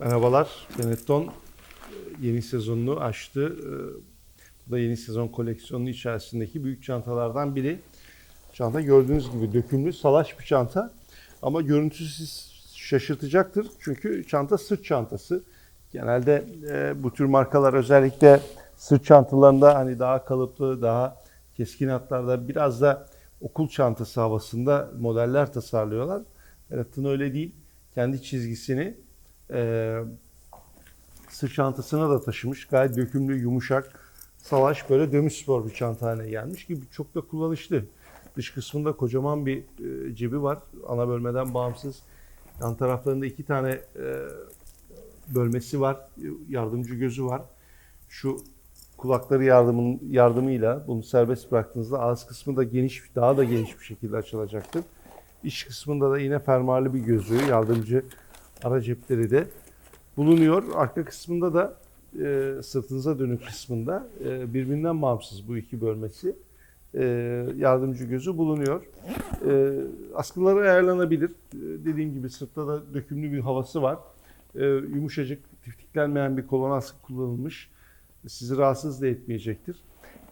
Merhabalar, Benetton e, yeni sezonunu açtı. E, Bu da yeni sezon koleksiyonunun içerisindeki büyük çantalardan biri. Çanta gördüğünüz gibi dökümlü, salaş bir çanta. Ama görüntüsü sizi şaşırtacaktır. Çünkü çanta sırt çantası. Genelde e, bu tür markalar özellikle sırt çantalarında hani daha kalıplı, daha keskin hatlarda biraz da okul çantası havasında modeller tasarlıyorlar. Benetton öyle değil. Kendi çizgisini e, sırt çantasına da taşımış. Gayet dökümlü, yumuşak, salaş böyle dömüş spor bir çanta haline gelmiş ki çok da kullanışlı. Dış kısmında kocaman bir e, cebi var. Ana bölmeden bağımsız. Yan taraflarında iki tane e, bölmesi var. Yardımcı gözü var. Şu kulakları yardımın yardımıyla bunu serbest bıraktığınızda ağız kısmı da geniş, daha da geniş bir şekilde açılacaktır. İç kısmında da yine fermuarlı bir gözlüğü, yardımcı ara cepleri de bulunuyor. Arka kısmında da e, sırtınıza dönük kısmında e, birbirinden bağımsız bu iki bölmesi e, yardımcı gözü bulunuyor. E, askıları ayarlanabilir. E, dediğim gibi sırtta da dökümlü bir havası var. E, yumuşacık, tiftiklenmeyen bir kolon askı kullanılmış. Sizi rahatsız da etmeyecektir.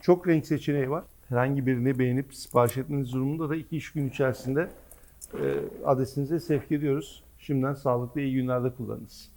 Çok renk seçeneği var. Herhangi birini beğenip sipariş etmeniz durumunda da iki iş gün içerisinde e, adresinize sevk ediyoruz. Şimdiden sağlıklı iyi günlerde kullanınız.